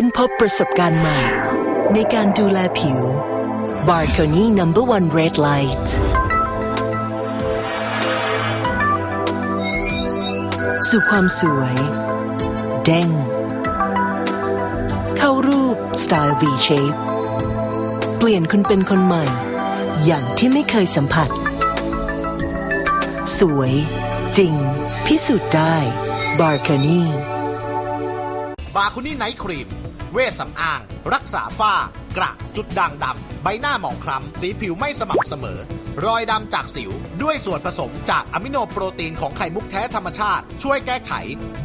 ค้นพบประสบการณ์ใหม่ ในการดูแลผิว b a r c o n i Number One Red Light สู่ความสวย เด้ง เข้ารูปสไตล์ V shape เปลี่ยนคุณเป็นคนใหม่ อย่างที่ไม่เคยสัมผัส สวย จริง พิสูจน์ได้ b a r c o n i บาคุนี่ไนท์ครีม เวชสำอาง รักษาฝ้า กระ จุดด่างดำ ใบหน้าหมองคล้ำ สีผิวไม่สม่ำเสมอ รอยดำจากสิว ด้วยส่วนผสมจากอะมิโนโปรตีนของไข่มุกแท้ธรรมชาติ ช่วยแก้ไข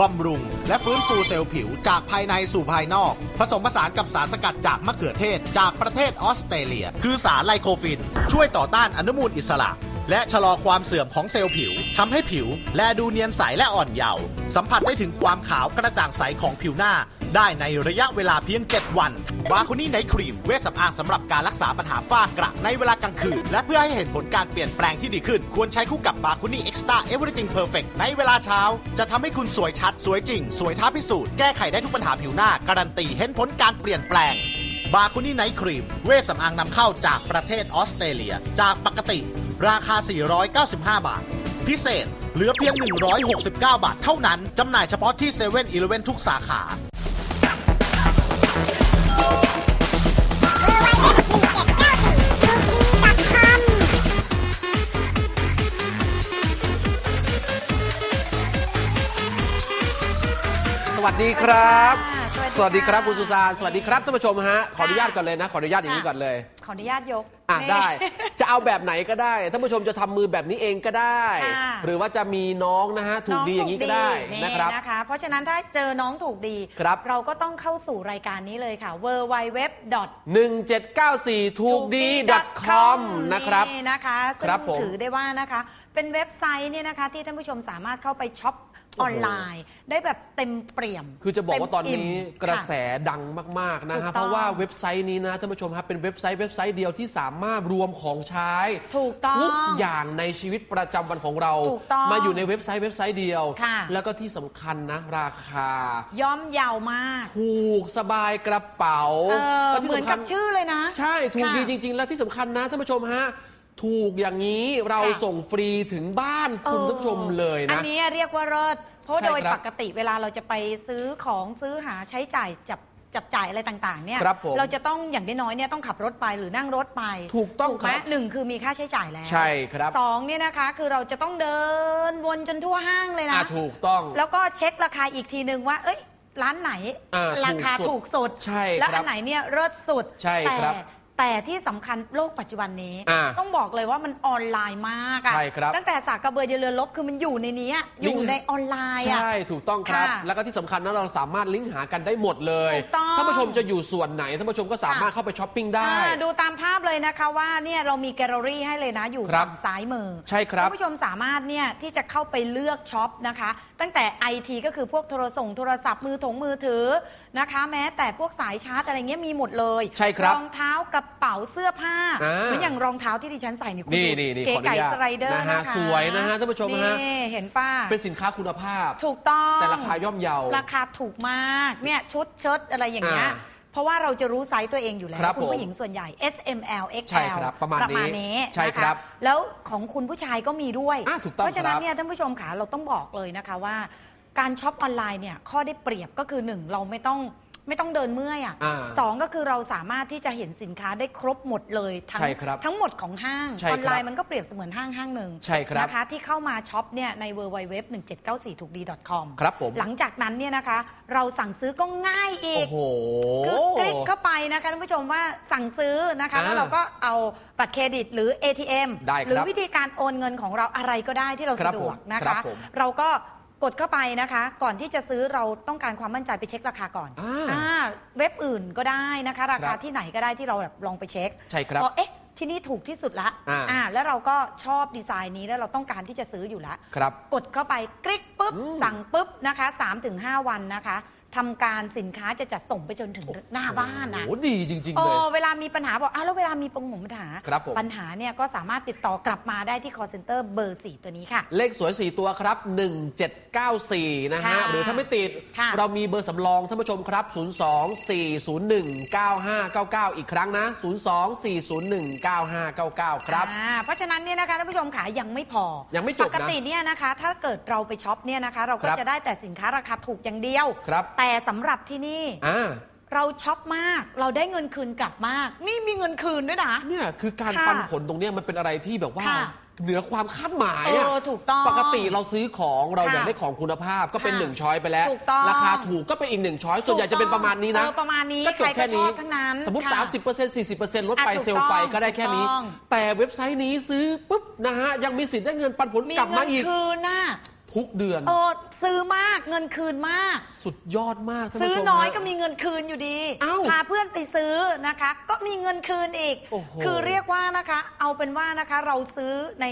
บำรุง และฟื้นฟูเซลล์ผิวจากภายในสู่ภายนอก ผสมผสานกับสารสกัดจากมะเขือเทศ จากประเทศออสเตรเลีย คือสารไลโคฟิน ช่วยต่อต้านอนุมูลอิสระและชะลอความเสื่อมของเซลล์ผิวทำให้ผิว แลดูเนียนใสและอ่อนเยาว์สัมผัสได้ถึงความขาวกระจ่างใสของผิวหน้า ได้ในระยะเวลาเพียง 7 วันบาคุนี่ไนท์ครีมเวชสำอางสำหรับการรักษาปัญหาฝ้ากระในเวลากลางคืน และเพื่อให้เห็นผลการเปลี่ยนแปลงที่ดีขึ้น ควรใช้คู่กับบาคุนี่เอ็กซ์ต้าเอเวอร์จิงเพอร์เฟกในเวลาเช้า จะทำให้คุณสวยชัด สวยจริง สวยท้าพิสูจน์แก้ไขได้ทุกปัญหาผิวหน้า การันตีเห็นผลการเปลี่ยนแปลงบาคุนี่ไนท์ครีม เวชสำอางนำเข้าจากประเทศออสเตรเลีย จากปกติ ราคา 495 บาท พิเศษ เหลือเพียง 169 บาทเท่านั้น จำหน่ายเฉพาะที่7 e เ e ่ e อทุกสาขา ดีครับค่ะสวัสดีครับคุณสุสานสวัสดีครับท่านผู้ชมฮะ ขออนุญาตก่อนเลยนะ ขออนุญาตอย่างนี้ก่อนเลย ขออนุญาตยกอะนี่ได้ จะเอาแบบไหนก็ได้ ท่านผู้ชมจะทำมือแบบนี้เองก็ได้ค่ะหรือว่าจะมีน้องนะฮะถูกดีอย่างนี้ก็ได้นี่นะครับนะคะเพราะฉะนั้นถ้าเจอน้องถูกดีครับเราก็ต้องเข้าสู่รายการนี้เลยค่ะ w w w 1794ถูกดี .com นะครับนี่นะคะซึ่ครับงผมถือได้ว่านะคะ เป็นเว็บไซต์เนี่ยนะคะที่ท่านผู้ชมสามารถเข้าไปช็อป ออนไลน์ ได้แบบเต็มเปี่ยม คือจะบอกว่าตอนนี้เต็มอิ่มกระแสค่ดังมาก ๆ นะถูฮะ กต้องเพราะว่าเว็บไซต์นี้นะท่านผู้ชมครับเป็นเว็บไซต์เว็บไซต์เดียวที่สามารถรวมของใช้ถูกต้องทุกอย่างในชีวิตประจำวันของเรา ถูกต้องมาอยู่ในเว็บไซต์เว็บไซต์เดียว ค่ะ แล้วก็ที่สำคัญนะ ราคา ย่อมเยาวมากถูกสบายกระเป๋าเออและที่เหมือนสำคักัญ บชื่อเลยนะ ใช่ ถูกค่ะดีจริง ๆ และที่สำคัญนะท่านผู้ชมฮะ ถูกอย่างนี้เราค่ะ ส่งฟรีถึงบ้านคุณเออท่านผู้ชมเลยอันะ นนี้เรียกว่าเลิศเพราะใช่โดยครับปกติเวลาเราจะไปซื้อของซื้อหาใช้จ่ายจับจับจ่ายอะไรต่างๆเนี่ยครับผมเราจะต้องอย่างน้อยๆเนี่ยต้องขับรถไปหรือนั่งรถไปถูกต้องไหมครับหนึ่งคือมีค่าใช้จ่ายแล้วใช่ครับ สองเนี่ยนะคะคือเราจะต้องเดินวนจนทั่วห้างเลยอะนะถูกต้อง แล้วก็เช็คราคาอีกทีนึงว่า เอ้ย ร้านไหน อ่าราคาถูถูกกสุสุดดใช่แล้วครัอับนไหนเนี่ยเลิศสุด ใช่แต่ครับ แต่ที่สำคัญโลกปัจจุบันนี้ อ่าต้องบอกเลยว่ามันออนไลน์มากอะใช่ครับตั้งแต่สากกระเบือเยนเรือลบคือมันอยู่ในนี้อะอลิงยู่ก์ในออนไลน์อะ ใช่ถูกต้องครับ ค่ะแล้วก็ที่สำคัญนะเราสามารถลิงก์หากันได้หมดเลยถูกต้องท่านผู้ชมจะอยู่ส่วนไหนท่านผู้ชมก็สามารถค่ะ เข้าไปช้อปปิ้งได้ อ่าดูตามภาพเลยนะคะว่าเนี่ยเรามีแกลเลอรี่ให้เลยนะอยู่ครับฝั่งซ้ายมือใช่ครับท่านผู้ชมสามารถเนี่ยที่จะเข้าไปเลือกช็อปนะคะ ตั้งแต่ไอทีก็คือพวกโทรส่งโทรศัพท์มือถงมือถือนะคะ แม้แต่พวกสายชาร์จอะไรเงี้ยมีหมดเลยใช่ครับรองเท้ากระเป๋าเสื้อผ้าอ่า เหมือนอย่างรองเท้าที่ดิฉันใส่นี่คุณนี่ดูนี่นี่เก๋ขออนุไก่ญาตสไลเดอร์นะนะฮะคะสวยนะฮะท่านผู้ชมฮะนี่เห็นป้าเป็นสินค้าคุณภาพ ถูกต้อง แต่ราคาย่อมเยา ราคาถูกมากเนี่ยชุดเชิ้ตอะไรอย่างเงี้ยอ่าเพราะว่าเราจะรู้ไซส์ตัวเองอยู่แล้วครับคุณผมผู้หญิงส่วนใหญ่ S M L X L ใช่ครับประมาณนี้นี้ใช่นะครัคะบแล้วของคุณผู้ชายก็มีด้วยอ่าถูกต้องเพราะฉะนั้นครับเนี่ยท่านผู้ชมขาเราต้องบอกเลยนะคะว่า การช็อปออนไลน์เนี่ยข้อได้เปรียบก็คือหนึ่งเราไม่ต้อง ไม่ต้องเดินเมื่อยอะอ่าสองก็คือเราสามารถที่จะเห็นสินค้าได้ครบหมดเลยทั้งใช่ครับทั้งหมดของห้างใช่อครับ อนไลน์มันก็เปรียบเสมือนห้างห้างหนึ่งใช่ครับ นะคะที่เข้ามาช็อปเนี่ยใน w w w 1794ถูกดี .com ครับผม หลังจากนั้นเนี่ยนะคะ เราสั่งซื้อก็ง่ายอีโอ้ก โห คือกลิกเข้าไปนะคะท่านผู้ชมว่าสั่งซื้อนะคะ อ่าแล้วเราก็เอาบัตรเครดิตหรือ ATM ได้ครับหรือวิธีการโอนเงินของเราอะไรก็ได้ที่เราครับสะดวกผมนะครัคะ บผมเราก็ กดเข้าไปนะคะ ก่อนที่จะซื้อเราต้องการความมั่นใจไปเช็คราคาก่อนอ่าอ่าเว็บอื่นก็ได้นะคะ ราคคารับที่ไหนก็ได้ที่เราแบบลองไปเช็คใช่ครับพอเอ๊ะที่นี่ถูกที่สุดละอ่าอ่าแล้วเราก็ชอบดีไซน์นี้แล้วเราต้องการที่จะซื้ออยู่แล้วครับ กดเข้าไปคลิกปุ๊บ อืมสั่งปุ๊บนะคะ3-5 วันนะคะ ทำการสินค้าจะจัดส่งไปจนถึงหน้าบ้านนะโอ้โหดีจริงเอๆเลยอเวลามีปัญหาบอกอ้าวแล้วเวลามีปัญหาครับผม ปัญหาเนี่ยก็สามารถติดต่อกลับมาได้ที่ call center เบอร์ 4 ตัวนี้ค่ะ เลขสวย 4 ตัวครับ 1794 นะฮะ ค่ะหรือถ้าไม่ติด ค่ะ เรามีเบอร์สำรองท่านผู้ชมครับ 024019599 อีกครั้งนะ 024019599 ครับ อ่าเพราะฉะนั้นเนี่ยนะคะท่านผู้ชมขายังไม่พอยังไม่จบนะปกติเนี่ยนะคะ ถ้าเกิดเราไปช็อปเนี่ยนะคะ เราก็ครับจะได้แต่สินค้าราคาถูกอย่างเดียว ครับแต่สำหรับที่นี่ อ่าเราช็อปมาก เราได้เงินคืนกลับมาก นี่มีเงินคืนด้วยนะ เนี่ยคือการค่ะปันผลตรงเนี้ยมันเป็นอะไรที่แบบว่า ค่ะเหนือความคาดหมายเออะอถูกต้องปกติเราซื้อของเราค่ะอยากได้ของคุณภาพก็เป็นค่ะหนึ่งช้อยไปแล้ว ถูกต้อง ราคาถูกก็เป็นอีกหนึ่งช้อยส่วนใหญ่จะเป็นประมาณนี้นะเออประมาณนี้ก็จบใครก็แค่นี้ชอบทั้งนั้นสมมติ ค่ะ 30% 40%ลดไปอะถูกเซลล์ไปต้องก็ได้แค่นี้ ถูกต้อง แต่เว็บไซต์นี้ซื้อปุ๊บนะฮะยังมีสิทธิ์ได้เงินปันผลมีกลับเงิมานอีก คืนน่ะ ทุกเดือน เออซื้อมากเงินคืนมาก สุดยอดมากท่านซื้ผู้อชมน้อยฮะ ก็มีเงินคืนอยู่ดีเอ้าพาเพื่อนไปซื้อนะคะ ก็มีเงินคืนอีก โอ้โหคือเรียกว่านะคะ เอาเป็นว่านะคะเราซื้อใน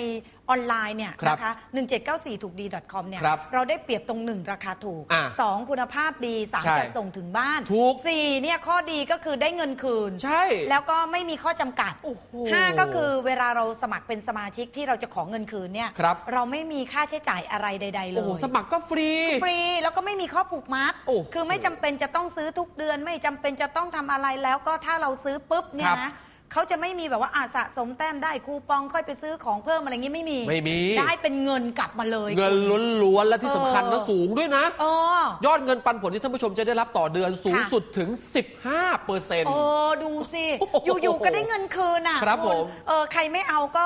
ออนไลน์เนี่ยครับนะคะ1794 ถูกดี .com เนี่ยครับเราได้เปรียบตรงหนึ่งราคาถูก อะสองคุณภาพดีสามใช่จัดส่งถึงบ้านถูกสี่เนี่ยข้อดีก็คือได้เงินคืน ใช่ แล้วก็ไม่มีข้อจำกัดโอ้โหห้าก็คือเวลาเราสมัครเป็นสมาชิกที่เราจะขอเงินคืนเนี่ยครับ เราไม่มีค่าใช้จ่ายอะไรใด ๆ เลโอ้โหยสมัครก็ฟรี ฟรีแล้วก็ไม่มีข้อผูกมัด โอ้โหคือไม่จำเป็นจะต้องซื้อทุกเดือน ไม่จำเป็นจะต้องทำอะไรแล้วก็ถ้าเราซื้อปุ๊บเนี่คยรับนะ เขาจะไม่มีแบบว่าอาสะสมแต้มได้คูปองค่อยไปซื้อของเพิ่มอะไรเงี้ยไม่มีไม่มี ได้เป็นเงินกลับมาเลยเงินล้วนๆและที่สำคัญเอนะอสูงด้วยนะเออยอดเงินปันผลที่ท่านผู้ชมจะได้รับต่อเดือนสูงค่ะสุดถึง 15เปอร์เซ็นต์โอ้ดูสิโอ้โหอยู่ๆก็ได้เงินคืนอะครับณผมเออใครไม่เอาก็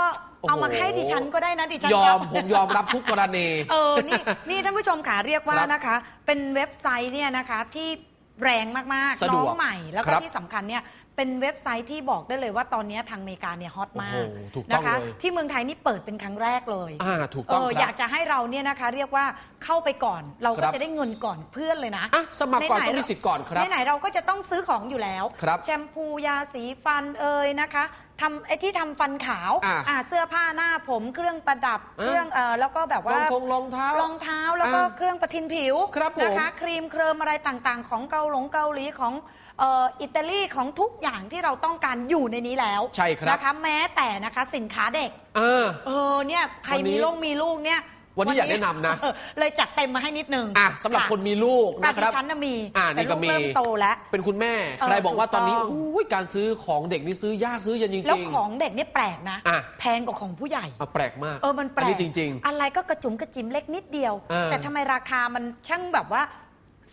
เอามาโอ้โหให้ดิฉันก็ได้นะดิฉันยอรัมบผมยอมรับทุกกรณีเออนี่นี่ท่านผู้ชมขาเรียกว่าครับนะคะ เป็นเว็บไซต์เนี่ยนะคะที่แรงมากสะๆดน้วอกงใหม่ แล้วคก็รับที่สำคัญเนี่ย เป็นเว็บไซต์ที่บอกได้เลยว่าตอนนี้ทางอเมริกาเนี่ยฮอตมากโอ้โหถูกต้องนะคะ เลย ที่เมืองไทยนี่เปิดเป็นครั้งแรกเลยอ่าถูกเอต้องอคอรัยาบกจะให้เราเนี่ยนะคะ เรียกว่าเข้าไปก่อน เราคก็รับจะได้เงินก่อนเพื่อนเลยนะ อะสมัครก่อนไหๆต้องมีสิทธิ์ก่อนครับ ไหนๆเราก็จะต้องซื้อของอยู่แล้ว ครับแชมพูยาสีฟันเอ่ยนะคะทำไอ้ที่ทำฟันขาวอะอะเสื้อผ้าหน้าผมเครื่องประดับ อะ เครื่องเอ่อแล้วก็แบบรว่า องทงรองเท้ารองเท้าแล้วก็อะเครื่องประทินผิวครับผมนะคะครีมเคริมอะไรต่างๆ ของเกาหลงเกาหลีของ เอ่ออิตาลีของทุกอย่างที่เราต้องการอยู่ในนี้แล้วใช่ครับ นะคะแม้แต่นะคะสินค้าเด็กเออเออเนี่ยใครวันนี้มีลูกมีลูกเนี่ยวันนี้อยากแนะนำนะ เออเลยจัดเต็มมาให้นิดนึงอะสำหรับะคนมีลูกแต่นะคดิรับ ฉันน่ะมีอ่าแต่นี่ก็ลูกมี เริ่มโตแล้ว เป็นคุณแม่ เออใครบอกว่าตอนนี้ถูกต้อง อุ้ยการซื้อของเด็กนี่ซื้อยากซื้อเย็นจริงๆ แล้วของเด็กเนี่ยแปลกนะ อะ แพงกว่าของผู้ใหญ่ อะแปลกมากเออมันแปลนกนี้จริง อะไรก็กระจุ๋มกระจิ๋มเล็กนิดเดียว เออแต่ทำไมราคามันช่างแบบว่า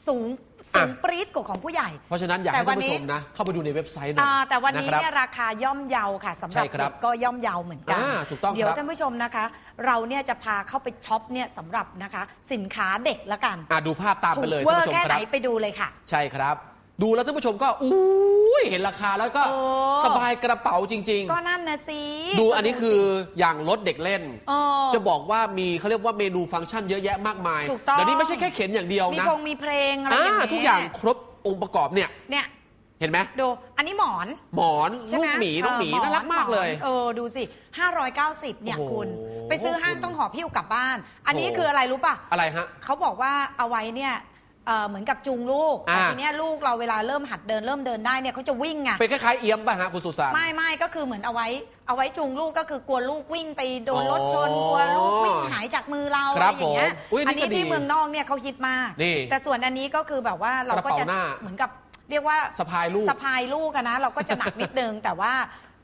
สูง สูงอะปรี๊ดกว่าของผู้ใหญ่ๆเพราะฉะนั้นอยากแต่ให้ท่านวันนี้ผู้ชมนะ เข้าไปดูในเว็บไซต์หน่อยอ่าแต่วันนี้ะครับ เนี่ยราคาย่อมเยาค่ะสำหรับใช่ครับเด็กก็ย่อมเยาเหมือนกันอ่าถูกต้องเดี๋ยวครับท่านผู้ชมนะคะ เราเนี่ยจะพาเข้าไปช็อปเนี่ยสำหรับนะคะ สินค้าเด็กละกันอะดูภาพตามถูไปกเลยเวท่าอนร์ผู้ชมแค่คไหนรับ ไปดูเลยค่ะ ใช่ครับ ดูแล้วท่านผู้ชมก็อุ้ยเห็นราคาแล้วก็โอ้ สบายกระเป๋าจริง ก็นั่นนะสิๆ ดูอันนี้คืออย่างรถเด็กเล่น เออ จะบอกว่ามีเขาเรียกว่าเมนูฟังก์ชันเยอะแยะมากมายถูกต้อง เดี๋ยวนี้ไม่ใช่แค่เข็นอย่างเดียวมีนะพงมีเพลงอะไรอ่าอย่างเงี้ยทุกอย่างครบองค์ประกอบเนี่ยเนี่ยเห็นไหมดู อันนี้หมอนหมอนใช่ลูไกหมีน้องหมีเน่ารักมากเลยเออดูสิ 590 เนี่ยโอ้โหคุณ ไปซื้อห้างคุณต้องห่อพิ้วกลับบ้าน อันนี้โอ้คืออะไรรู้ป่ะ อะไรฮะ เขาบอกว่าเอาไว้เนี่ย เอ่อเหมือนกับจูงลูกอ่าแต่ทีเนี้ยลูกเราเวลาเริ่มหัดเดินเริ่มเดินได้เนี่ยเขาจะวิ่งไงเป็นคล้ายๆเอี้ยมป่ะฮะคุณสุสาน ไม่ไม่ก็คือเหมือนเอาไว้ เอาไว้จูงลูกก็คือกลัวลูกวิ่งไปโดนอ๋อรถชนกลัวลูกวิ่งหายจากมือเราคอะรัไรบอย่างเงี้ยผมอุ๊ยอัอันนนี้นี้ก็ดีที่เมืองนอกเนี่ยเขาฮิตมาก นี่แต่ส่วนอันนี้ก็คือแบบว่าเราก็กระจะเป๋าหน้า เหมือนกับเรียกว่า สะพายลูก สะพายลูกอะนะเราก็จะหนักนิดนึง แต่ว่า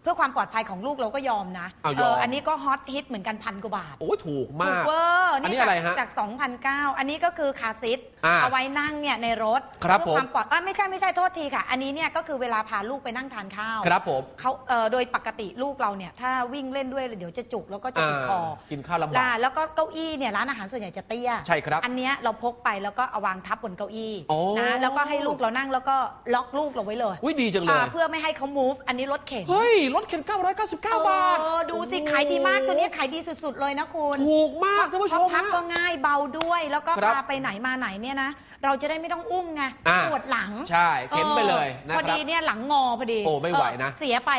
เพื่อความปลอดภัยของลูกเราก็ยอมนะเอายอมอันนี้ก็ฮอตฮิตเหมือนกันพันกว่าบาทโอ้ยถูกถูมากกเวอร์อันนี้จากอะไรฮะจาก 2,009 อันนี้ก็คือคาร์ซิทอ่าเอาไว้นั่งเนี่ยในรถครับเพื่อความปลอดอะไม่ใช่ไม่ใช่โทษทีค่ะ อันนี้เนี่ยก็คือเวลาพาลูกไปนั่งทานข้าว ครับผมเขาเอ่อโดยปกติลูกเราเนี่ยถ้าวิ่งเล่นด้วยเดี๋ยวจะจุกแล้วก็จะติดคอกินข้าวลำบาล่ากแล้วก็เก้าอี้เนี่ยร้านอาหารส่วนใหญ่จะเตี้ยใช่ครับอันเนี้ยเราพกไปแล้วก็เอาวางทับบนเก้าอี้โอ้ นะแล้วก็ให้ลูกเรานั่งแล้วก็ล็อกลูกเราไว้เลยอุ้ยดีจังเลยอ่าเพื่อไม่ให้เขา move อันนี้รถเข็น เฮ้ยรถเข็น 999 บาท เออดูสิ ขายดีมากตัวเนี้ยขายดีสุดๆเลยนะคุณถูกมากท่านผู้ชเพมราะพับฮะ ก็ง่ายเบาด้วย แล้วก็ครับพาไปไหนมาไหนเนี่ยนะ เราจะได้ไม่ต้องอุ้มไงอ่าปวดหลังใช่เข็นไปเลยนะพอครัดีบเนี่ยหลังงอพอดีโอ้ไม่ไหวนะเออเสียไป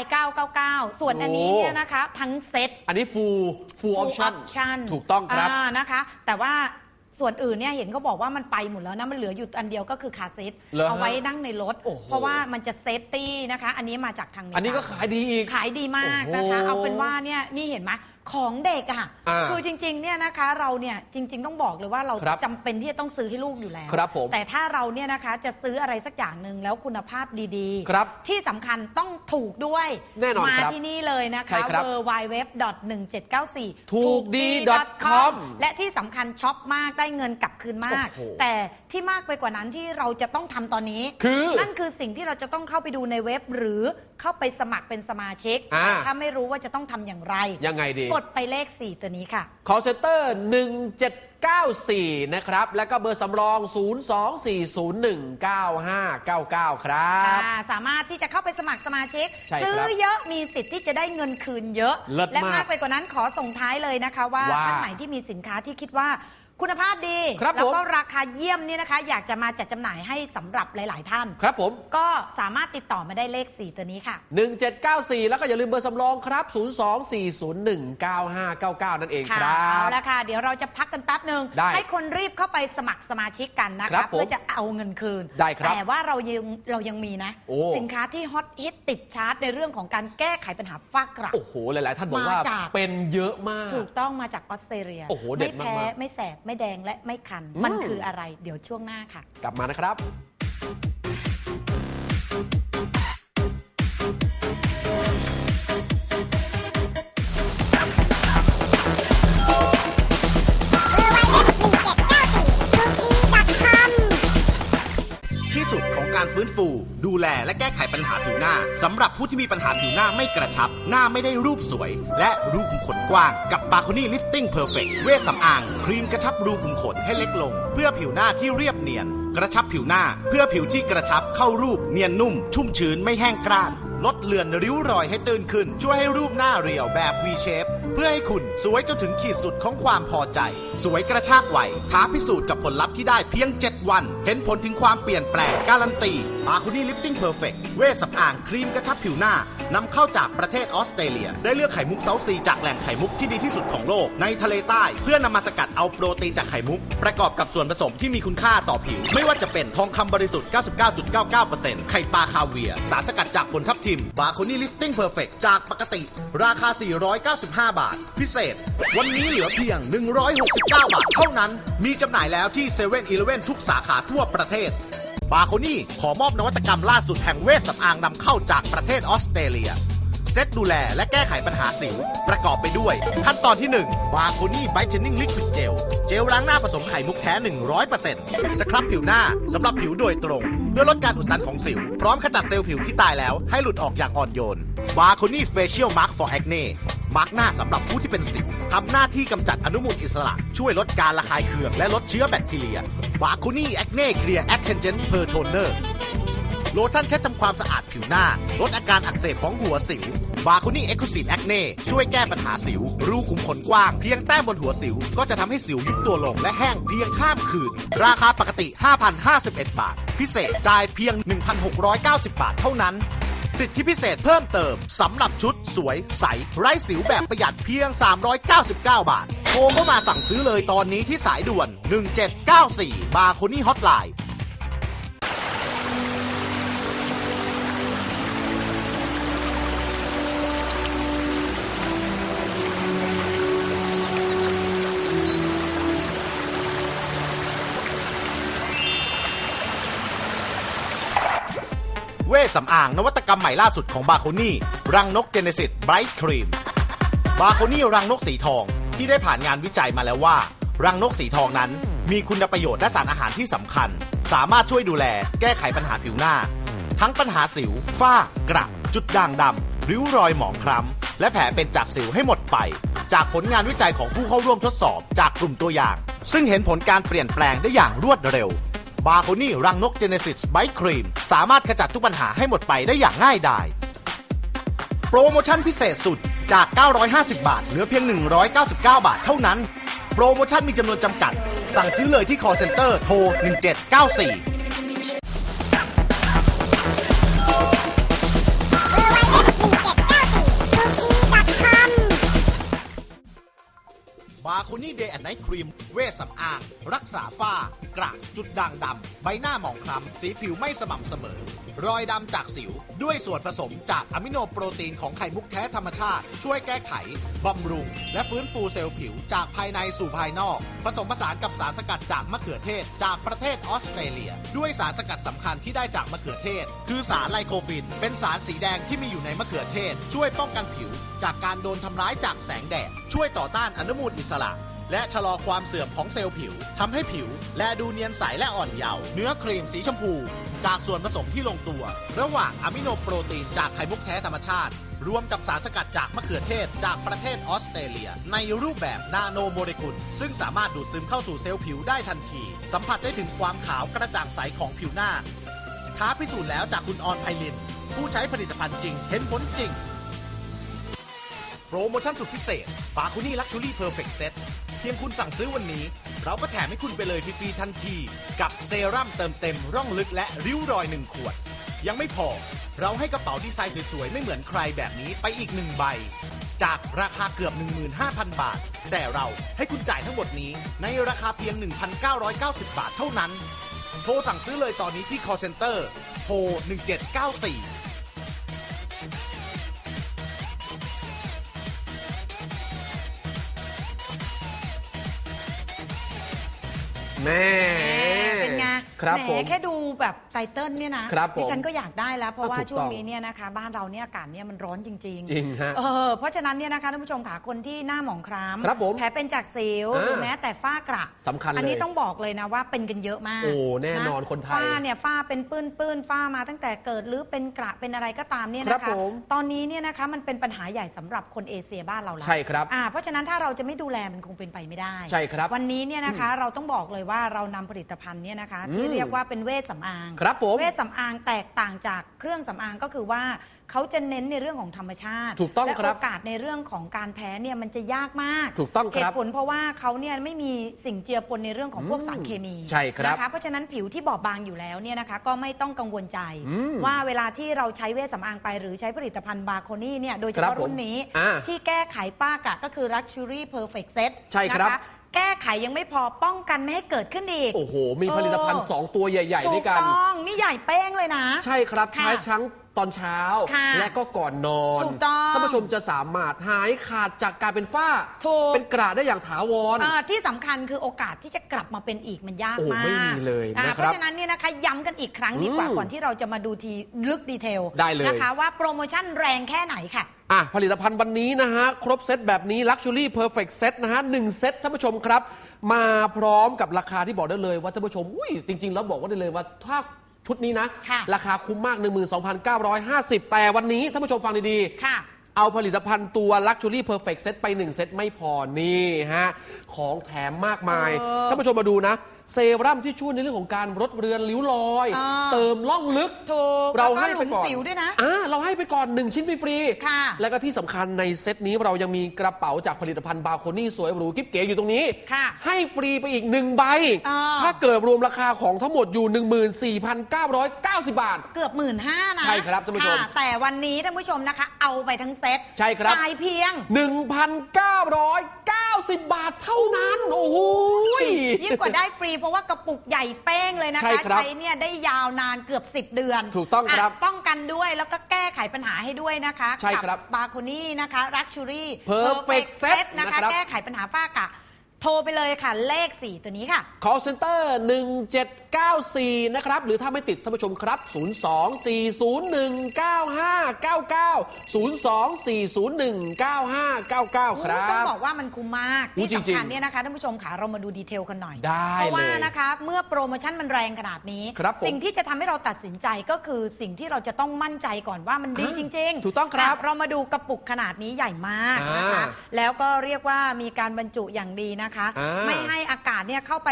999 ส่วนอันนี้โอ้ เนี่ยนะคะ ทั้งเซ็ต อันนี้ full full option option ถูกต้องครับานะคะ แต่ว่า ส่วนอื่นเนี่ยเห็นเขาบอกว่ามันไปหมดแล้วนะมันเหลืออยู่อันเดียวก็คือคาร์ซีทเหรอฮะเอาไว้นั่งในรถ โอ้โห เพราะว่ามันจะเซฟตี้นะคะ อันนี้มาจากทางเมอันนี้ก็ขายดีอีก ขายดีมากนะคะ โอ้โหเอาเป็นว่าเนี่ยนี่เห็นไหม ของเด็กอะอ่าคือจริงๆเนี่ยนะคะเราเนี่ยจริง ๆ ต้องบอกเลยว่าเราครับจำเป็นที่จะต้องซื้อให้ลูกอยู่แล้ว ครับผมแต่ถ้าเราเนี่ยนะคะจะซื้ออะไรสักอย่างหนึ่งแล้วคุณภาพดีๆ ครับที่สำคัญต้องถูกด้วยแน่นอนมาครับที่นี่เลยนะใช่คะ ครับ w w w 1 7 9 4 ถูกดี .com และที่สำคัญช็อปมากได้เงินกลับคืนมาก โอ้โห แต่ที่มากไปกว่านั้นที่เราจะต้องทำตอนนี้ คือ นั่นคือสิ่งที่เราจะต้องเข้าไปดูในเว็บ หรือเข้าไปสมัครเป็นสมาชิกอ่า แต่ถ้าไม่รู้ว่าจะต้องทำอย่างไร ยังไงดี กดไปเลข 4 ตัวนี้ค่ะ call center 1794 นะครับ แล้วก็เบอร์สำรอง 024019599 ครับ ค่ะสามารถที่จะเข้าไปสมัครสมาชิก ใช่ครับซื้อเยอะมีสิทธิ์ที่จะได้เงินคืนเยอะ เลิศและมากมากไปกว่านั้นขอส่งท้ายเลยนะคะว่าว่า ท่านไหนที่มีสินค้าที่คิดว่า คุณภาพดีครับแล้วก็ผม ราคาเยี่ยมเนี่ยนะคะ อยากจะมาจัดจำหน่ายให้สำหรับหลาย ๆ ท่าน ครับผม ก็สามารถติดต่อมาได้เลข 4 ตัวนี้ค่ะ 1794 แล้วก็อย่าลืมเบอร์สำรองครับ 024019599 นั่นเองคค่ะรัเอาบ ละค่ะ เดี๋ยวเราจะพักกันแป๊บหนึ่งได้ให้คนรีบเข้าไปสมัครสมาชิกกันนะครัคะบผมเพื่อจะเอาเงินคืน ได้ครับแต่ว่าเรายังเรายังมีนะ โอ้ สินค้าที่ฮอตฮิตติดชาร์ตในเรื่องของการแก้ไขปัญหาฝ้ากระ โอ้โห หลาย ๆ ท่านบอกว่ามาจาก เป็นเยอะมาก ถูกต้องมาจากออสเตรเลียโอ้โหเด็ไม่ดแพ้มากๆ ไม่แสบไม่แดงและไม่คันอืมมันคืออะไร เดี๋ยวช่วงหน้าค่ะ กลับมานะครับ ที่สุดของการฟื้นฟู ดูแลและแก้ไขปัญหาผิวหน้าสำหรับผู้ที่มีปัญหาผิวหน้าไม่กระชับ หน้าไม่ได้รูปสวย และรูขุมขนกว้าง กับบาคอนี่ลิฟติ้งเพอร์เฟกเวสสำอาง ครีมกระชับรูขุมขนให้เล็กลง เพื่อผิวหน้าที่เรียบเนียน กระชับผิวหน้าเพื่อผิวที่กระชับเข้ารูปเนียนนุ่ม ชุ่มชื้นไม่แห้งกร้าน ลดเลือนริ้วรอยให้ตื้นขึ้น ช่วยให้รูปหน้าเรียวแบบ V shape เพื่อให้คุณสวยจนถึงขีดสุดของความพอใจ สวยกระชากไหวท้าพิสูจน์กับผลลัพธ์ที่ได้เพียง 7 วัน เห็นผลถึงความเปลี่ยนแปลงการันตีมาคุนี่ลิฟติ้งเพอร์เฟกเวชสำอางครีมกระชับผิวหน้า นำเข้าจากประเทศออสเตรเลีย ได้เลือกไข่มุกเซาซีจากแหล่งไข่มุกที่ดีที่สุดของโลกในทะเลใต้ เพื่อนำมาสกัดเอาโปรตีนจากไข่มุก ประกอบกับส่วนผสมที่มีคุณค่าต่อผิว ไม่ว่าจะเป็นทองคำบริสุทธิ์ 99.99%ไข่ปลาคาเวียร์สารสกัดจากผลทับทิมบาโคนี่ลิฟติ้งเพอร์เฟกจากปกติ ราคา 495 บาท พิเศษ วันนี้เหลือเพียง 169 บาทเท่านั้น มีจำหน่ายแล้วที่7 e เ e ่ e อทุกสาขาทั่วประเทศ บาโคนี่ขอมอบนวัตกรรมล่าสุดแห่งเวชสำอางนำเข้าจากประเทศออสเตรเลีย เซตดูแลและแก้ไขปัญหาสิว ประกอบไปด้วย ขั้นตอนที่ 1 บาโคนี่ไบเทนนิ่งลิควิดเจล เจลล้างหน้าผสมไข่มุกแท้ 100%สครับผิวหน้าสำหรับผิวโดยตรง เพื่อลดการอุดตันของสิว พร้อมขจัดเซลล์ผิวที่ตายแล้วให้หลุดออกอย่างอ่อนโยนบาโคนี่เฟเชียลมาร์ก for acne มาร์กหน้าสำหรับผู้ที่เป็นสิวทำหน้าที่กำจัดอนุมูลอิสระ ช่วยลดการระคายเคืองและลดเชื้อแบคทีเรียบาโคนี่แอคเน่เคลียร์แอคเทนเจนเพอร์โทเนอร์โลชั่นเช็ดทำความสะอาดผิวหน้า ลดอาการอักเสบของหัวสิว บาคุนี่เอ็กซ์คูซีฟแอคเน่ช่วยแก้ปัญหาสิว รูขุมขนกว้าง เพียงแต้มบนหัวสิว ก็จะทำให้สิวยุบตัวลงและแห้งเพียงข้ามคืน ราคาปกติ 5,051 บาท พิเศษจ่ายเพียง 1,690 บาทเท่านั้น สิทธิพิเศษเพิ่มเติมสำหรับชุดสวยใส ไร้สิวแบบประหยัดเพียง 399 บาท โทรเข้ามาสั่งซื้อเลยตอนนี้ที่สายด่วน 1794 บาโคนี่ฮอตไลน์ วชสำอางนวัตกรรมใหม่ล่าสุดของบาโคนี่ รังนกเจเนซิสไบรท์ครีม บาโคนี่รังนกสีทองที่ได้ผ่านงานวิจัยมาแล้วว่า รังนกสีทองนั้น มีคุณประโยชน์และสารอาหารที่สำคัญ สามารถช่วยดูแล แก้ไขปัญหาผิวหน้า ทั้งปัญหาสิว ฝ้ากระจุดด่างดำริ้วรอยหมองคล้ำและแผลเป็นจากสิวให้หมดไป จากผลงานวิจัยของผู้เข้าร่วมทดสอบจากกลุ่มตัวอย่าง ซึ่งเห็นผลการเปลี่ยนแปลงได้อย่างรวดเร็ว บาโคนี่รังนกเจเนซิสไบครีม สามารถขจัดทุกปัญหาให้หมดไปได้อย่างง่ายดาย โปรโมชั่นพิเศษสุดจาก 950 บาท เหลือเพียง 199 บาทเท่านั้น โปรโมชั่นมีจำนวนจำกัด สั่งซื้อเลยที่ call center โทร1794 คุนี่นี่เดย์แอนด์ไนท์ครีม เวชสำอาง รักษาฝ้า กระจุดด่างดำ ใบหน้าหมองคล้ำ สีผิวไม่สม่ำเสมอ รอยดำจากสิว ด้วยส่วนผสมจากอะมิโนโปรตีนของไข่มุกแท้ธรรมชาติ ช่วยแก้ไข บำรุง และฟื้นฟูเซลล์ผิวจากภายในสู่ภายนอก ผสมผสานกับสารสกัดจากมะเขือเทศ จากประเทศออสเตรเลีย ด้วยสารสกัดสำคัญที่ได้จากมะเขือเทศ คือสารไลโคปิน เป็นสารสีแดงที่มีอยู่ในมะเขือเทศ ช่วยป้องกันผิว จากการโดนทำร้ายจากแสงแดด ช่วยต่อต้านอนุมูลอิสระ และชะลอความเสื่อมของเซลล์ผิวทำให้ผิว และดูเนียนใสและอ่อนเยาว์เนื้อครีมสีชมพู จากส่วนผสมที่ลงตัว ระหว่างอะมิโนโปรตีนจากไข่มุกแท้ธรรมชาติ รวมกับสารสกัดจากมะเขือเทศจากประเทศออสเตรเลีย ในรูปแบบนาโนโมเลกุล ซึ่งสามารถดูดซึมเข้าสู่เซลล์ผิวได้ทันที สัมผัสได้ถึงความขาวกระจ่างใสของผิวหน้าท้าพิสูจน์แล้วจากคุณออนไพลินผู้ใช้ผลิตภัณฑ์จริง เห็นผลจริง โปรโมชั่นสุดพิเศษปาคุนี่ลักชูรี่เพอร์เฟกต์เซตเพียงคุณสั่งซื้อวันนี้ เราก็แถมให้คุณไปเลยฟรีๆทันที กับเซรั่มเติมเต็มร่องลึกและริ้วรอยหนึ่งขวด ยังไม่พอ เราให้กระเป๋าดีไซน์สวยๆ ไม่เหมือนใครแบบนี้ไปอีกหนึ่งใบ จากราคาเกือบ 15,000 บาท แต่เราให้คุณจ่ายทั้งหมดนี้ในราคาเพียง 1,990 บาทเท่านั้น โทรสั่งซื้อเลยตอนนี้ที่ call center โทร1794 Man. ครับแหผมแค่ดูแบบไตเติ้ลเนี่ยนะครับผมดิฉันก็อยากได้แล้ว เพราะว่าถูกช่วต้งอง นี้เนี่ยนะคะ บ้านเราเนี่ยอากาศเนี่ยมันร้อนจริง จริงฮะ เออเพราะฉะนั้นเนี่ยนะคะท่านผู้ชมค่ะคนที่หน้าหมองคล้ำครับผมแผลเป็นจากสิวอ่าหรือแม้แต่ฝ้ากระสำคัญเลยอันนี้ต้องบอกเลยนะว่าเป็นกันเยอะมากโอ้แน่นอนะคนไทยฝ้าเนี่ยฝ้าเป็นปื้นปื้นๆฝ้ามาตั้งแต่เกิดหรือเป็นกระเป็นอะไรก็ตามเนี่ยครันะบคะผม ตอนนี้เนี่ยนะคะมันเป็นปัญหาใหญ่สำหรับคนเอเชียบ้านเราแล้วใช่ครับ อ่าเพราะฉะนั้นถ้าเราจะไม่ดูแลมันคงเป็นไปไม่ได้ ใช่ครับวันนี้เนี่ยนะคะเราต้องบอกเลยว่าเรานำผลิตภัณฑ์เนี่ยนะคะ ที่อืมเรียกว่าเป็นเวชสำอาง ครับผม เวชสำอางแตกต่างจากเครื่องสำอางก็คือว่าเขาจะเน้นในเรื่องของธรรมชาติ ถูกต้องและครับโอกาสในเรื่องของการแพ้เนี่ยมันจะยากมากถูกต้องเหครับตุผลเพราะว่าเขาเนี่ยไม่มีสิ่งเจือปนในเรื่องของพวกอืมสารเคมีใช่ครับนะคะเพราะฉะนั้นผิวที่บอบบางอยู่แล้วเนี่ยนะคะก็ไม่ต้องกังวลใจ อืมว่าเวลาที่เราใช้เวชสำอางไปหรือใช้ผลิตภัณฑ์บาโคนี่เนี่ยโดยเฉครับพาะรุ่นนี้ผมอ่าที่แก้ไขฝ้ากระก็คือ Luxury Perfect Set ใช่ครับ นะะ แก้ไขยังไม่พอป้องกันไม่ให้เกิดขึ้นอีก โอ้โห มีผลิตภัณฑ์ เออ 2 ตัวใหญ่ๆด้วยกันถูต้องนี่ใหญ่เป้งเลยนะ ใช่ครับค่ะใช้ทั้งตอนเช้า ค่ะและก็ก่อนนอนถูกต้องท่านผู้ชมจะสามารถหายขาดจากการเป็นฝ้า ถูก เป็นกระได้อย่างถาวร เอ่อที่สำคัญคือโอกาสที่จะกลับมาเป็นอีกมันยากโอ้มากไม่มีเลยอ่านะครับเพราะฉะนั้นเนี่ยนะคะย้ำกันอีกครั้งดีกว่าอืมก่อนที่เราจะมาดูทีลึกดีเทลได้เลย นะคะว่าโปรโมชั่นแรงแค่ไหนค่ะ อะผลิตภัณฑ์วันนี้นะฮะ ครบเซตแบบนี้ Luxury Perfect Set นะฮะหนึ่งเซตท่านผู้ชมครับ มาพร้อมกับราคาที่บอกได้เลยว่าท่านผู้ชมอุ้ยจริง ๆ แล้วบอกว่าได้เลยว่าถ้าชุดนี้นะ ค่ะ ราคาคุ้มมาก 12,950 แต่วันนี้ท่านผู้ชมฟังดี ๆ ค่ะ เอาผลิตภัณฑ์ตัว Luxury Perfect Set ไป 1 เซตไม่พอนี่ฮะ ของแถมมากมาย เออ ท่านผู้ชมมาดูนะ เซรั่มที่ช่วยในเรื่องของการลดเรือนริ้วรอย อ่า เติมล่องลึก ถูกเราแล้วก็ให้ไปก่อนหลุมสิวด้วยนะ อ่าเราให้ไปก่อน 1 ชิ้นฟรีๆค่ะแล้วก็ที่สำคัญในเซตนี้เรายังมีกระเป๋าจากผลิตภัณฑ์บาโคนี่สวยหรูกิ๊บเก๋อยู่ตรงนี้ ค่ะให้ฟรีไปอีกหนึ่งใบ อ่า ถ้าเกิดรวมราคาของทั้งหมดอยู่ 14,990 บาท เกือบหมื่นห้านะใช่ครับท่านผู้ชมค่ะแต่วันนี้ท่านผู้ชมนะคะ เอาไปทั้งเซตใช่ครับ จ่ายเพียง 1,990 บาทเท่านั้น โอ้โหยยิ่งกว่าได้ฟรีเพราะว่ากระปุกใหญ่เป้งเลยนะใช่คะครับเนี่ยได้ยาวนานเกือบ 10 เดือนถูกต้องครับะป้องกันด้วยแล้วก็แก้ไขปัญหาให้ด้วยนะคะใช่ครับบาโคนี่นะคะรักชูรี่ Perfect Set นะนะครัคะบแก้ไขปัญหาฝ้ากระ โทรไปเลยค่ะ เลข 4 ตัวนี้ค่ะ call center 1794 นะครับ หรือถ้าไม่ติดท่านผู้ชมครับ 024019599 024019599 ครัต้องบบอกว่ามันคุ้มมาก อู้ที่จริงๆสำคัญเนี่ยนะคะท่านผู้ชมค่ะเรามาดูดีเทลกันหน่อย ได้เพราะว่าเลยนะคะเมื่อโปรโมชั่นมันแรงขนาดนี้ ครับผมสิ่งที่จะทำให้เราตัดสินใจก็คือสิ่งที่เราจะต้องมั่นใจก่อนว่ามันดีอ่าจริงถูกต้องครับะเรามาดูกระปุกขนาดนี้ใหญ่มากนะคะอ่าแล้วก็เรียกว่ามีการบรรจุอย่างดีนะคะ อ่า ไม่ให้อากาศเนี่ยเข้าไป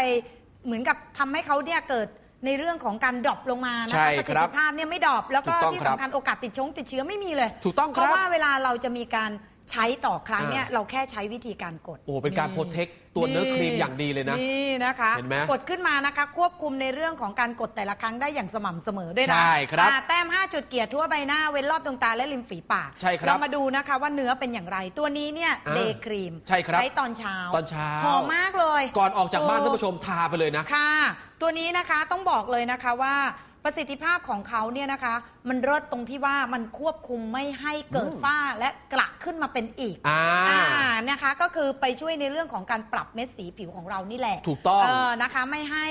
เหมือนกับทำให้เขาเนี่ยเกิดในเรื่องของการดรอปลงมานะใช่คะประคสิทรับธิภาพเนี่ยไม่ดรอปแล้วก็ถูกต้องที่ครับสำคัญโอกาสติดชงติดเชื้อไม่มีเลยถูกต้องเพครับราะว่าเวลาเราจะมีการใช้ต่อครั้งเนี่ยอ่า เราแค่ใช้วิธีการกด โอ้โหเป็นการโปรเทค ตัวเนื้อครีมอย่างดีเลยนะ นี่นะคะเห็นไหมกดขึ้นมานะคะ ควบคุมในเรื่องของการกดแต่ละครั้งได้อย่างสม่ำเสมอด้วยนะใช่ครับอ่าแต้ม 5 จุดเกลียดทั่วใบหน้าเว้นรอบดวงตาและริมฝีปากใช่ครับเรามาดูนะคะว่าเนื้อเป็นอย่างไร ตัวนี้เนี่ยอ่าเดย์ครีมใช่ครับใช้ตอนเช้าตอนเช้า หอมมากเลย ก่อนออกจากบ้านโท่านผู้ชมทาไปเลยนะ ค่ะ ตัวนี้นะคะต้องบอกเลยนะคะว่า ประสิทธิภาพของเขาเนี่ยนะคะ มันเลิศตรงที่ว่ามันควบคุมไม่ให้เกิดอืมฝ้าและกระขึ้นมาเป็นอีกอ่าอ่า นะคะ ก็คือไปช่วยในเรื่องของการปรับเม็ดสีผิวของเรานี่แหละถูกต้อง เออนะคะ ไม่ให้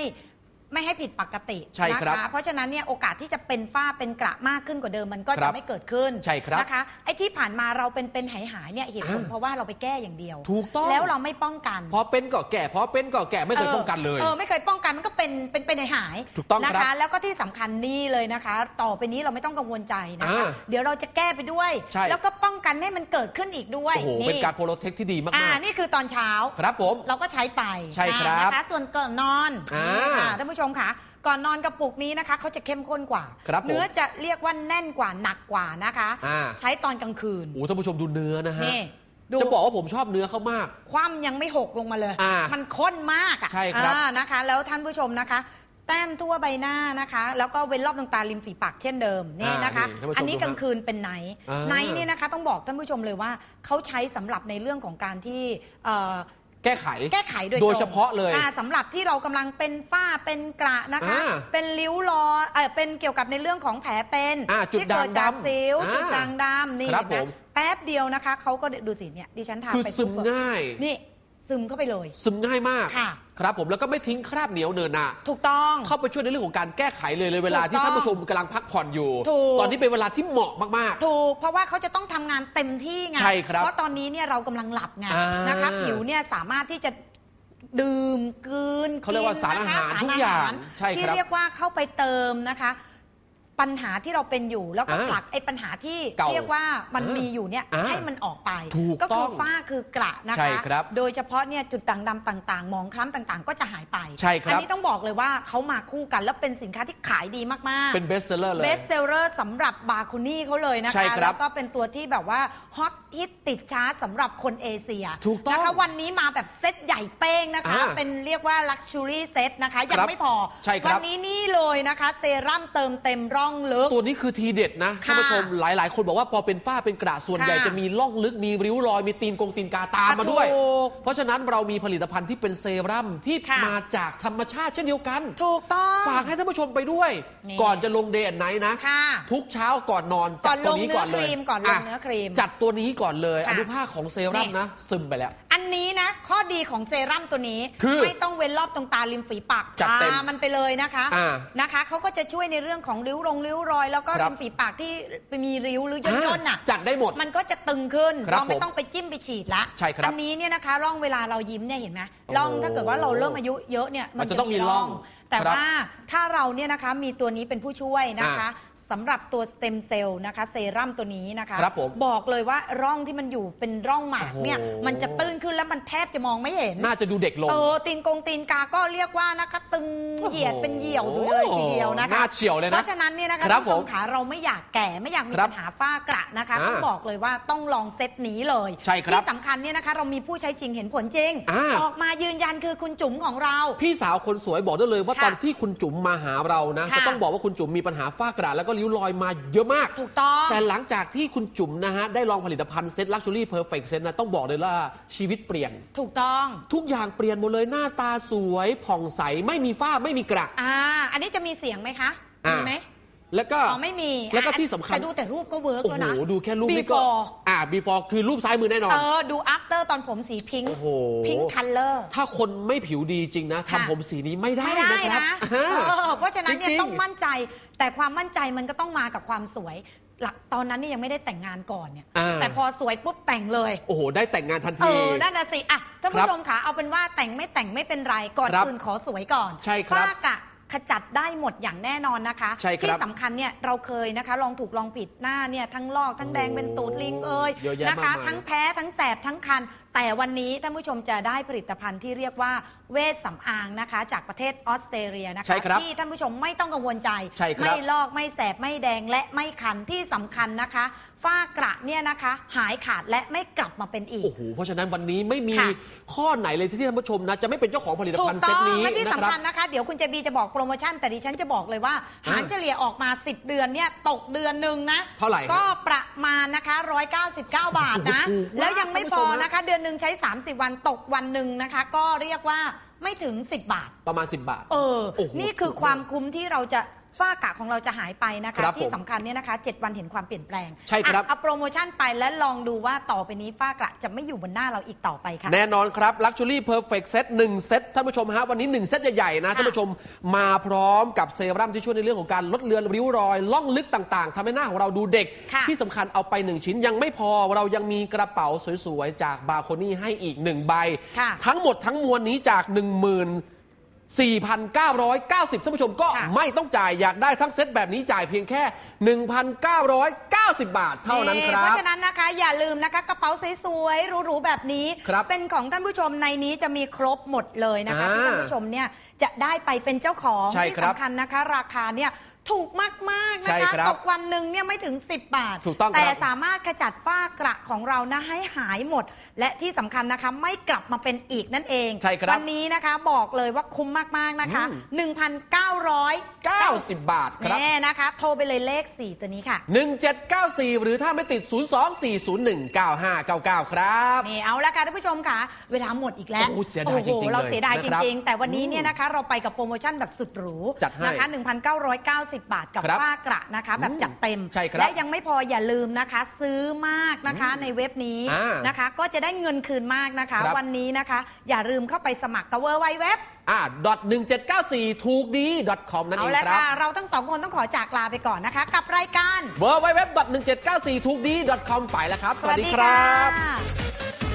ไม่ให้ผิดปกติใช่ครับนะคะเพราะฉะนั้นเนี่ยโอกาสที่จะเป็นฝ้าเป็นกระมากขึ้นกว่าเดิมมันก็ครัจะบไม่เกิดขึ้นใช่ครับนะคะไอ้ที่ผ่านมาเราเป็นเป็นหายหายๆเนี่ยเหตุผลอ่า เพราะว่าเราไปแก้อย่างเดียว ถูกต้องแล้วเราไม่ป้องกันพอเป็นก็แก่พอเป็นก็แก่ไม่เคยป้องกันเลย เออไม่เคยป้องกันมันก็เป็นเป็นเป็นหายๆถูกต้องนะครัคะ บแล้วก็ที่สำคัญนี่เลยนะคะ ต่อไปนี้เราไม่ต้องกังวลใจนะคะอ่าเดี๋ยวเราจะแก้ไปด้วย ใช่ แล้วก็ป้องกันไม่ให้มันเกิดขึ้นอีกด้วยโอ้โหเป็นการโปรเทคที่ดีมาอ่ากนี่คือตอนเช้า ๆ ครับผม เราก็ใช้ไปใช่ครับนะคะส่วนก่อนนอนอ่านี่ค่ะท่านผู้ชมค่ะ ก่อนนอนกระปุกนี้นะคะเขาจะเข้มข้นกว่า ครับผมเนื้อจะเรียกว่าแน่นกว่าหนักกว่านะคะ อ่า ใช้ตอนกลางคืนโอ้ท่านผู้ชมดูเนื้อนะฮะ นี่ดูจะบอกว่าผมชอบเนื้อเขามาก คว่ำยังไม่หกลงมาเลย อ่ามัมันข้นมากอะใช่ครับ อ่านะคะ แล้วท่านผู้ชมนะคะ แต้มทั่วใบหน้านะคะ แล้วก็เว้นรอบดวงตาริมฝีปากเช่นเดิมนี่นะคะ อ่านี่ท่านผู้ชมอันนี้ดูฮะกลางคืนเป็นไนท์อ่าไนท์เนี่ยนะคะ ต้องบอกท่านผู้ชมเลยว่าเขาใช้สำหรับในเรื่องของการที่เอ่อ แก้ไข แก้ไขโดยตรงโดยเฉพาะเลยอ่สำหรับที่เรากำลังเป็นฝ้าเป็นกระนะคะ อ่าเป็นริ้วรอยเออเป็นเกี่ยวกับในเรื่องของแผลเป็นอ่าจุดที่เกิดจากด่างดำสิวอ่าจุดด่างดำนี่ครับเห็นไหมผม แป๊บเดียวนะคะเขาก็ดูสิเนี่ยดิฉันทาคือไปซึมปุ๊บง่าย นี่ ซึมเข้าไปเลย ซึมง่ายมากค่ะ ครับผมแล้วก็ไม่ทิ้งคราบเหนียวเนินหนะถูกต้อง เข้าไปช่วยในเรื่องของการแก้ไขเลยเลยเวลาถูกที่ต้องท่านผู้ชมกำลังพักผ่อนอยู่ ถูก ตอนนี้เป็นเวลาที่เหมาะมาก ถูกเพราะว่าเขาจะต้องทำงานเต็มที่ไงใช่ครับเพราะตอนนี้เนี่ยเรากำลังหลับไงอ่านนะคะผิวเนี่ยสามารถที่จะดื่มกลืนเขาเรียกว่ากินสารอาหารนะคะทุกอย่างสรใช่ครับที่เรียกว่าเข้าไปเติมนะคะ ปัญหาที่เราเป็นอยู่แล้วก็อ่าผลักไอ้ปัญหาที่เก่าเรียกว่ามันอ่ามีมีอยู่เนี่ยอ่าให้มันออกไปถูกก็ต้คือองฝ้าคือกระนะคะใช่ครับโดยเฉพาะเนี่ยจุดด่างดำต่างๆหมองคล้ำต่างๆ ก็จะหายไปใช่ครับ อันี้ต้องบอกเลยว่าเขามาคู่กันแล้วเป็นสินค้าที่ขายดีมากๆ เป็นเบสเซอร์เลย เบสเซลเลอร์สำหรับบาคูนี่เขาเลยนะใช่คะ ครับแล้วก็เป็นตัวที่แบบว่าฮอต ฮิตติดชาร์ตสำหรับคนเอเชียถูกต้องนะคะวันนี้มาแบบเซตใหญ่เป้งนะคะ อ่าเป็นเรียกว่าลักชัวรี่เซตนะคะ ยังครับไม่พอ ใช่ครับ วันี้นี่เลยนะคะ เซรั่มเติมเต็มร่องลึก ตัวนี้คือทีเด็ดนะค่ะท่านผู้ชมหลายๆ คนบอกว่าพอเป็นฝ้าเป็นกระส่วนค่ะใหญ่จะมีร่องลึกมีริ้วรอยมีตีนกงตีนกาตามมาด้วย ถูกเพราะฉะนั้นเรามีผลิตภัณฑ์ที่เป็นเซรั่มที่ค่ะ มาจากธรรมชาติเช่นเดียวกัน ถูกต้อง ฝากให้ท่านผู้ชมไปด้วย นี่ ก่อนจะลงเดย์ไนท์นะ ค่ะ ทุกเช้าก่อนนอนก่จัอดนตัลวงนี้เนื้ก่ออนคเลยรีมก่อนลงะเนื้อครีม จัดตัวนี้ก่อนเลยค่ะอนุภาคของเซรั่มนี่นะ ซึมไปแล้ว อันนี้นะ ข้อดีของเซรั่มตัวนี้ คือไม่ต้องเว้นรอบตรงตาริมฝีปากจัดเต็มทามันไปเลยนะคะอ่านะคะเขาก็จะช่วยในเรื่องของริ้วรงริ้วรอย แล้วก็ครัริบมฝีปากที่มีริ้วหรือย่นๆน่ะจัดได้หมดมันก็จะตึงขึ้นครับเราไม่ผมต้องไปจิ้มไปฉีดละใช่ครับอันนี้เนี่ยนะคะร่องเวลาเรายิ้มเนี่ยเห็นไหมโอ้ร่องถ้าเกิดว่าเราเริ่มอายุเยอะเนี่ยมันจะต้องมีร่องแต่ครับว่าถ้าเราเนี่ยนะคะมีตัวนี้เป็นผู้ช่วยนะคะอ่ สำหรับตัวสเต็มเซลล์นะคะเซรั่มตัวนี้นะคะครับผมบอกเลยว่าร่องที่มันอยู่เป็นร่องหมากเนี่ยโอ้โห มันจะตื้นขึ้นแล้วมันแทบจะมองไม่เห็นน่าจะดูเด็กลง เออตีนกงตีนกาก็เรียกว่านะคะตึงเหยียดเป็นเหยี่ยวดูเลยทีเดียวนะคะน่าเฉียวเลยนะเพราะฉะนั้นเนี่ยนะคะครัท่าบนผู้ชผมมขาเราไม่อยากแก่ไม่อยากมีครับปัญหาฝ้ากระนะคะอ่าต้องบอกเลยว่าต้องลองเซตนี้เลยใช่ครับที่สำคัญเนี่ยนะคะเรามีผู้ใช้จริงเห็นผลจริง อ่า ออกมายืนยันคือคุณจุ๋มของเรา พี่สาวคนสวยบอกได้เลยว่าค่ะตอนที่คุณจุ๋มมาหาเรานะค่ะ จะต้องบอกว่าคุณจุ๋มมีปัญหาฝ้ากระแล้วก็ริ้วรอยมาเยอะมาก ถูกต้อง แต่หลังจากที่คุณจุ๋มนะฮะ ได้ลองผลิตภัณฑ์เซ็ตลักชัวรี่เพอร์เฟกต์เซ็ตนะ ต้องบอกเลยว่าชีวิตเปลี่ยน ถูกต้อง ทุกอย่างเปลี่ยนหมดเลยหน้าตาสวยผ่องใสไม่มีฝ้าไม่มีกระ อ่า อันนี้จะมีเสียงไหมคะ อ่ามี มีไหม แล้วก็อ๋อไม่มีแล้วก็อะที่สำคัญแต่ดูแต่รูปก็เวิร์กโอ้แล้วโหนะ ดูแค่รูปนี้ก็ Before อ่า before คือรูปซ้ายมือแน่นอน เออ ดู after ตอนผมสีพิงค์โอ้โห พิงค์คัลเลอร์ ถ้าคนไม่ผิวดีจริงนะค่ะ ทำผมสีนี้ไม่ได้ไม่ได้นะครับนะอ่า เออเพราะฉะนั้นเนี่ยจริงๆ ต้องมั่นใจ แต่ความมั่นใจมันก็ต้องมากับความสวยหลักตอนนั้นเนี่ยยังไม่ได้แต่งงานก่อนเนี่ย อ่าแต่พอสวยปุ๊บแต่งเลย โอ้โห ได้แต่งงานทันเอที อนั่นน่ะสิ อะ ท่านครัผู้บชมคะเอาเป็นว่าแต่งไม่แต่งไม่เป็นไร ก่อนครับอื่นขอสวยก่อนใช่ครับฝ้ากะ ขจัดได้หมดอย่างแน่นอนนะคะใช่ครับที่สำคัญเนี่ยเราเคยนะคะ ลองถูกลองผิดหน้าเนี่ยทั้งลอกทั้งแดงโอ้โหเป็นตูดลิงเอ้ยเยอะแยะนะคะ มากมาย ทั้งแพ้ทั้งแสบทั้งคัน แต่วันนี้ท่านผู้ชมจะได้ผลิตภัณฑ์ที่เรียกว่าเวชสำอางนะคะ จากประเทศออสเตรเลียนะคะ ใช่ครับที่ท่านผู้ชมไม่ต้องกังวลใจ ใช่ครับ ไม่ลอกไม่แสบไม่แดงและไม่คันที่สำคัญนะคะฝ้ากระเนี่ยนะคะ หายขาดและไม่กลับมาเป็นอีก โอ้โห เพราะฉะนั้นวันนี้ไม่มีค่ะข้อไหนเลยที่ท่านผู้ชมนะ จะไม่เป็นเจ้าของผลิตถูภัณกฑ์เซต้ตองนี้และที่นะสำครับคัญนะคะ เดี๋ยวคุณเจบีจะบอกโปรโมชั่น แต่ดิฉันจะบอกเลยว่าอ่า หารเฉลี่ยออกมา 10 เดือนเนี่ย ตกเดือนหนึ่งนะเท่าไหร่ฮะก็ประมาณนะคะ 199 บาทนะ โอ้โหถูกมากแล้วยังไม่ท่านพผู้ชอมฮะนะคะ เดือนหนึ่งใช้ 30 วันตกวันหนึ่งนะคะ ก็เรียกว่าไม่ถึง 10 บาท ประมาณ 10 บาท เออ โอ้โหนี่คือความคุ้มที่เราจะ ฝ้ากระของเราจะหายไปนะคะ ครับที่ผมสำคัญเนี่ยนะคะ 7 วันเห็นความเปลี่ยนแปลงใช่ครับ อะเอาโปรโมชั่นไปและลองดูว่าต่อไปนี้ฝ้ากระจะไม่อยู่บนหน้าเราอีกต่อไปค่ะ แน่นอนครับ Luxury Perfect Set 1 เซตท่านผู้ชมฮะ วันนี้ 1 เซตใหญ่ๆนะ ค่ะท่านผู้ชมมาพร้อมกับเซรั่มที่ช่วยในเรื่องของการลดเลือนริ้วรอย ล่องลึกต่างๆทำให้หน้าของเราดูเด็ก ค่ะ ที่สำคัญเอาไป 1 ชิ้นยังไม่พอเรายังมีกระเป๋าสวยๆ จากบาโคนี่ให้อีก 1 ใบ ค่ะ ทั้งหมดทั้งมวลนี้จาก 1 0 0 0 4,990ท่านผู้ชมก็ค่ะไม่ต้องจ่ายอยากได้ทั้งเซตแบบนี้จ่ายเพียงแค่ 1,990 บาทเท่านั้นครัเพบราะฉะนั้นนะคะ อย่าลืมนะคะกระเป๋าสวยๆหรูๆแบบนี้ ครับเป็นของท่านผู้ชมในนี้จะมีครบหมดเลยนะคะอ่าที่ท่านผู้ชมเนี่ยจะได้ไปเป็นเจ้าของ ใช่ที่ครับ สำคัญนะคะ ราคาเนี่ย ถูกมาก ๆ ใช่นะคะครับตกวันหนึ่งเนี่ยไม่ถึง 10 บาท ถูกต้องครับแต่สามารถขจัดฝ้ากระของเรานะให้หายหมด และที่สำคัญนะคะไม่กลับมาเป็นอีกนั่นเองใช่ครับวันนี้นะคะบอกเลยว่าคุ้มมาก ๆ นะคะ อืม1,900 90 บาทครับ แน่นะคะ โทรไปเลยเลข 4 ตัวนี้ค่ะ 1794 หรือถ้าไม่ติด 024019599 ครับ นี่เอาละค่ะท่านผู้ชมค่ะ เวลาหมดอีกแล้วโอ้โหเสียดายจริงๆเราเสียดายเลยจนะครับริง ๆ แต่วันนี้เนี่ยนะคะ เราไปกับโปรโมชั่นแบบสุดหรูจัดให้นะคะ1,990 บาทกับครับฝ้ากระนะคะ แบบจัดเต็ม ใช่ครับและยังไม่พออย่าลืมนะคะ ซื้อมากนะคะในเว็บนี้อ่านนะคะ ก็จะได้เงินคืนมากนะคะ ครับ วันนี้นะคะ อย่าลืมเข้าไปสมัครกับเวอร์ไวเว็บ อ่า .1794 ถูกดี .com นั่นเอาเองละครับ ค่ะ เราทั้งสองคนต้องขอจากลาไปก่อนนะคะ กับรายการ w w w 1794ถูกดี .com ไปแล้วครับ สวัสดีครับค่ะ